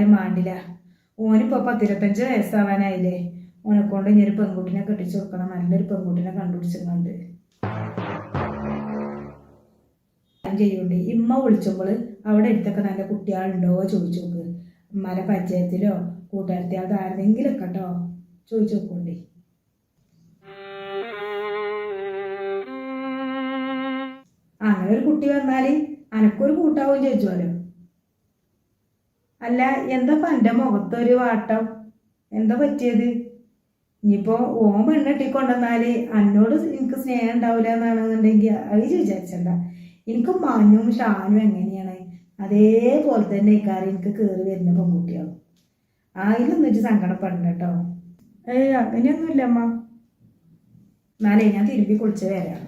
ഉണ്ടായാലും മാണ്ടില്ല. ഓനിപ്പോ പത്തിരുപത്തഞ്ച് വയസ്സാവാനായില്ലേ. ഓനെ കൊണ്ട് ഇനി ഒരു പെൺകുട്ടിനെ കെട്ടിച്ചു കൊടുക്കണം. നല്ലൊരു പെൺകുട്ടിനെ കണ്ടുപിടിച്ചിട്ടുണ്ട്. ചെയ്യുന്നുണ്ട്. ഇമ്മ വിളിച്ചപ്പോൾ അവിടെ അടുത്തൊക്കെ നല്ല കുട്ടികളുണ്ടോ ചോദിച്ചു നോക്ക്. ഉമ്മാരെ പഞ്ചായത്തിലോ അത് ആരെങ്കിലും കേട്ടോ ചോദിച്ചു നോക്കണ്ടേ അങ്ങനെ ഒരു കുട്ടി വന്നാൽ അനക്കൊരു കൂട്ടാവും ചോദിച്ചോലോ അല്ല എന്താ എന്റെ മുഖത്തൊരു വാട്ടം? എന്താ പറ്റിയത്? ഇനിയിപ്പോ ഓൻ പെണ്ണെട്ടി കൊണ്ടുവന്നാൽ എന്നോട് എനിക്ക് സ്നേഹം ഉണ്ടാവില്ല എന്നാണെന്നുണ്ടെങ്കിൽ അത് വിചാരിച്ചണ്ട. എനിക്ക് മഞ്ഞും ഷാനും എങ്ങനെയാണ്? അതേപോലെ തന്നെ ഇക്കാര്യം എനിക്ക് കേറി വരുന്ന പെൺകുട്ടിയാവും അതിലൊന്നും വെച്ച് സങ്കടപ്പെടണ്ട കേട്ടോ. ഏയ് അങ്ങനെയൊന്നുമില്ല അമ്മ. എന്നാലേ ഞാൻ തിരുമ്പി കുളിച്ച് വരാം.